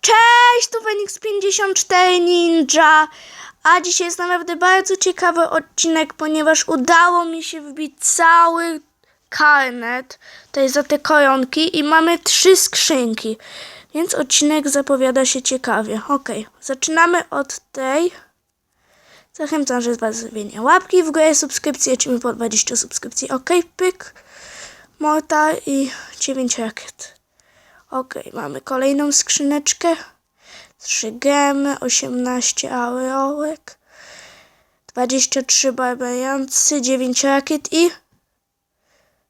Cześć, tu Fenix54 Ninja. A dzisiaj jest naprawdę bardzo ciekawy odcinek, ponieważ udało mi się wbić cały karnet tutaj za te koronki i mamy trzy skrzynki. Więc odcinek zapowiada się ciekawie. Ok, zaczynamy od tej. Zachęcam, że z Was zrobienie łapki w górę, subskrypcje, lecimy po 20 subskrypcji. Ok, pyk, morta i 9 rakiet. Ok, mamy kolejną skrzyneczkę. 3 gemy, 18 aureolek, 23 barbariancy, 9 rakiet i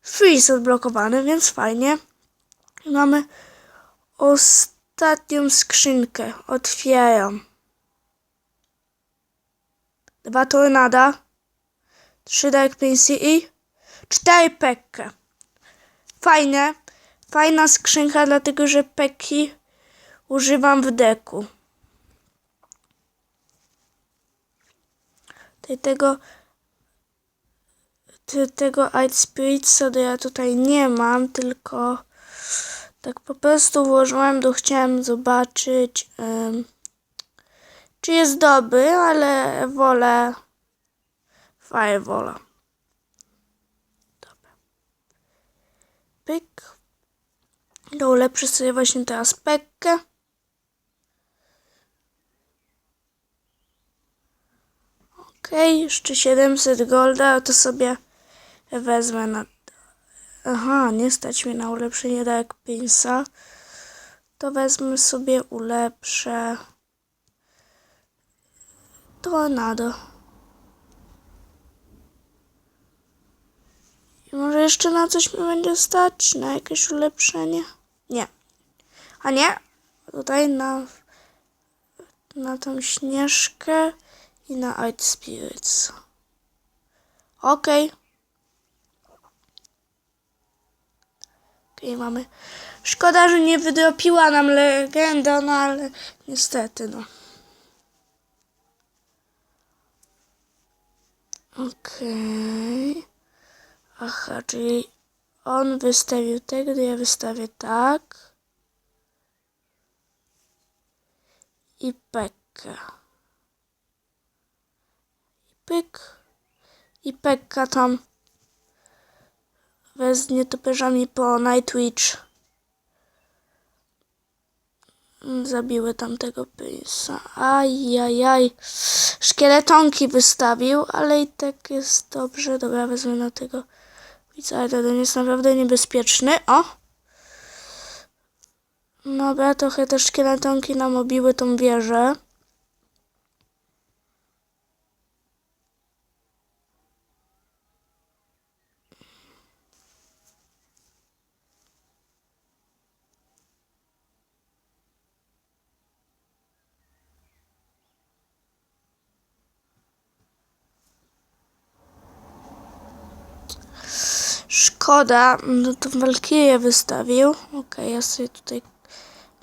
freeze odblokowany, więc fajnie. Mamy ostatnią skrzynkę. Otwieram. Dwa tornada, trzy Dark Prince i cztery pekkę. Fajne. Fajna skrzynka, dlatego że peki używam w deku. Tego tego Ice Spiritsa to ja tutaj nie mam, tylko tak po prostu włożyłem, bo chciałem zobaczyć em, czy jest dobry, ale wolę Firewola. Dobra. Pyk. Ulepszę sobie właśnie teraz pekkę. Okej, jeszcze 700 golda, to sobie wezmę na... Aha, nie stać mnie na ulepszenie Dark Pinsa. To wezmę sobie, ulepszę... Tornado. I może jeszcze na coś mi będzie stać? Na jakieś ulepszenie? Nie. A nie? Tutaj na, na tą śnieżkę i na Ice Spirits. Okej. Okej, mamy. Szkoda, że nie wydropiła nam legenda, no ale niestety, no. Okej. Aha, czyli on wystawił tego, ja wystawię tak. I pekkę. I pyk. I pekka tam z nietoperzami po Nightwitch. Zabiły tamtego pysa. Ajajaj. Szkieletonki wystawił, ale i tak jest dobrze. Dobra, wezmę na tego pizza, ale ten jest naprawdę niebezpieczny. O! Dobra, trochę te szkieletonki nam obiły tą wieżę. Szkoda, no to Walkirię wystawił. Okej, ja sobie tutaj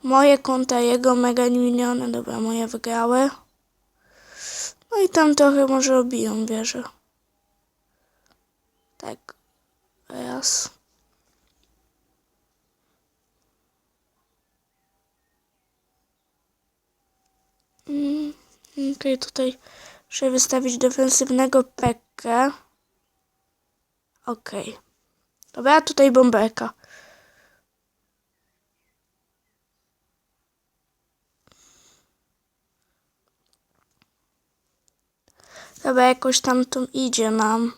moje konta, jego mega miniony, dobra, moje wygrały. No i tam trochę może obiją wieżę. Tak, raz. Mm, Okej, tutaj muszę wystawić defensywnego pekkę. Okej. Dobra, tutaj bombeka. Dobra, jakoś tam tu idzie nam.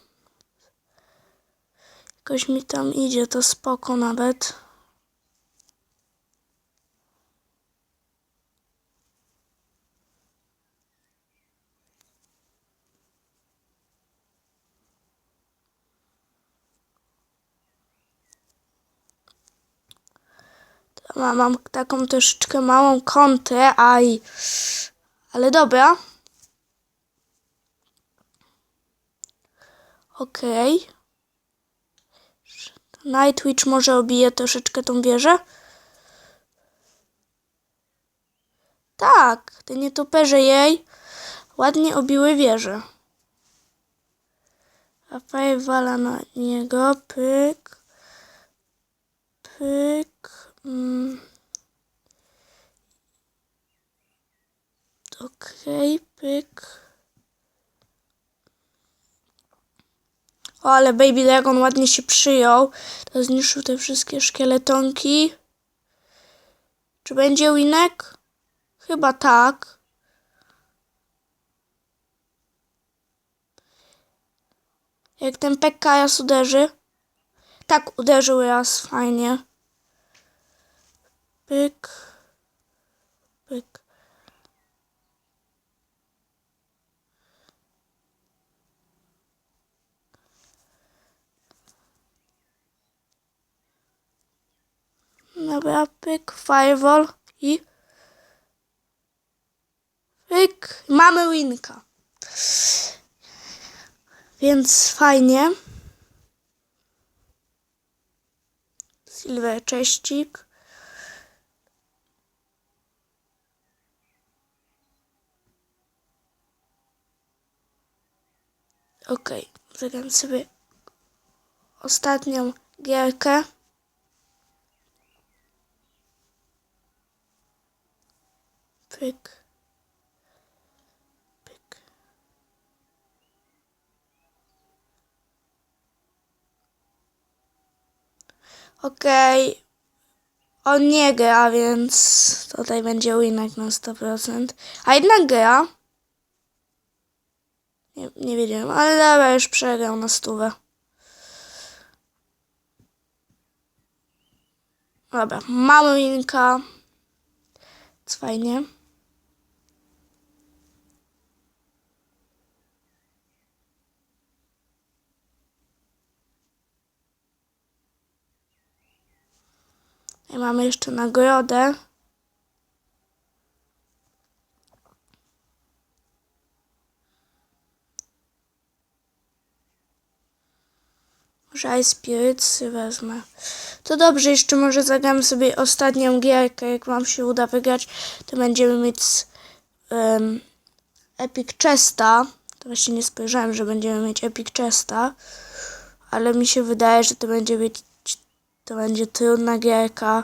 Jakoś mi tam idzie, to spoko nawet. Mam, mam taką troszeczkę małą kontrę, aj. Ale dobra. Okej. Nightwitch może obije troszeczkę tą wieżę. Tak, te nietoperze jej ładnie obiły wieżę. Fire wala na niego, pyk, pyk. Mm. Okej, pyk. O, ale Baby Dragon ładnie się przyjął. To zniszczył te wszystkie szkieletonki. Czy będzie winek? Chyba tak. Jak ten Pekka raz uderzy. Tak, uderzył raz, fajnie. Pyk. Pyk. Dobra, pyk, firewall i pyk. Mamy winka. Więc fajnie. Silver cześcik. Okej, zagram sobie ostatnią gierkę. Pyk. Pyk. Okej. On nie gra, więc tutaj będzie winek na 100%. A jednak gra. Nie, nie wiedziałem, ale dobra, już przegrał na stówę. Dobra, mamy. Jest fajnie. I mamy jeszcze nagrodę. Może Ice Spirits wezmę. To dobrze, jeszcze może zagram sobie ostatnią gierkę. Jak wam się uda wygrać, to będziemy mieć um, Epic Chesta. To właśnie nie spojrzałem, że będziemy mieć Epic Chesta. Ale mi się wydaje, że to będzie być to będzie trudna gierka.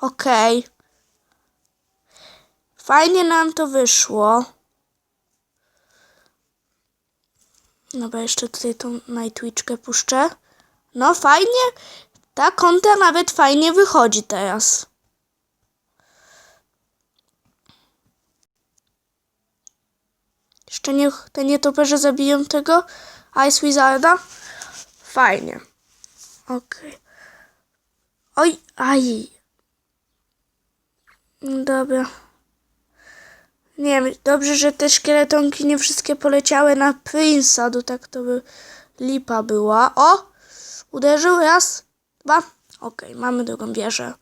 Okej. Fajnie nam to wyszło. Dobra, jeszcze tutaj tą Nightwitchkę puszczę. No fajnie. Ta konta nawet fajnie wychodzi teraz. Jeszcze niech te nietoperze zabiją tego Ice Wizarda. Fajnie. Okej. Okay. Oj, aj. Dobra. Nie wiem, dobrze, że te szkieletonki nie wszystkie poleciały na Prince'a, to tak to by lipa była. O! Uderzył raz, dwa. Okej, okay, mamy drugą wieżę.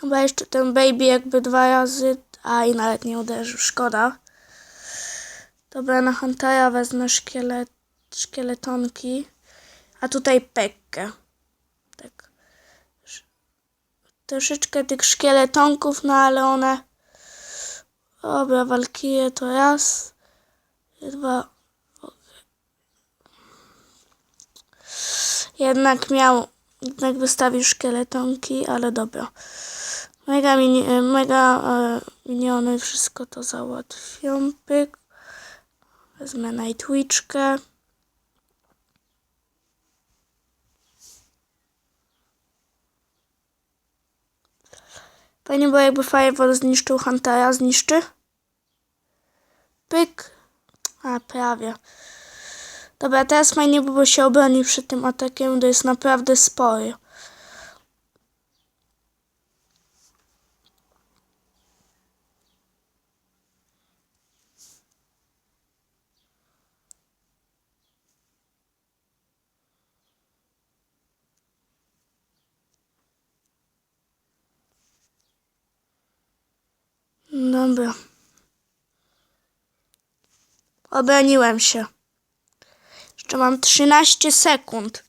Chyba jeszcze ten baby jakby dwa razy, a i nawet nie uderzył, szkoda. Dobra, na Huntera wezmę szkielet, szkieletonki, a tutaj Pekkę troszeczkę tych szkieletonków, no ale one... Dobra, walkirie to raz, dwa... Jednak miał, jednak wystawił szkieletonki, ale dobra. Mega, mini, mega e, miniony wszystko to załatwią. Pyk. Wezmę Nightwitchkę. Fajnie było jakby Firewall zniszczył Huntera, zniszczy. Pyk. A, prawie. Dobra, teraz fajnie by było się obronić przed tym atakiem, to jest naprawdę spory. Dobra. Obroniłem się. Jeszcze mam 13 sekund.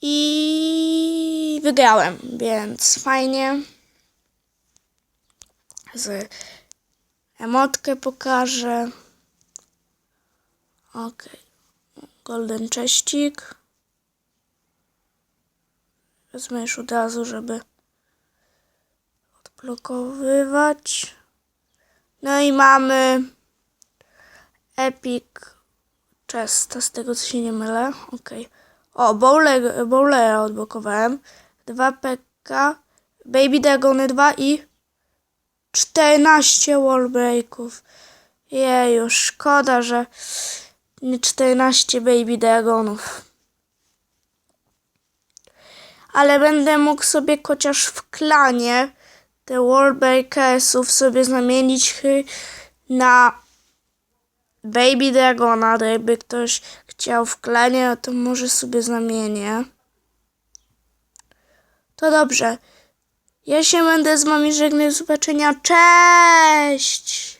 I wygrałem, więc fajnie. Z emotkę pokażę. Ok. Golden cześcik. Wezmę już od razu, żeby odblokowywać. No i mamy Epic Chesta, z tego co się nie mylę. Okej. O, Bowler, Bowlera odblokowałem. 2 PK, Baby Dragony 2 i 14 wallbreaków. Jeju, szkoda, że nie 14 Baby Dragonów. Ale będę mógł sobie chociaż w klanie te wallbreakersów sobie zamienić na Baby Dragona, jakby ktoś chciał w klanie, to może sobie zamienię. To dobrze. Ja się będę z wami żegnać. Do zobaczenia. Cześć!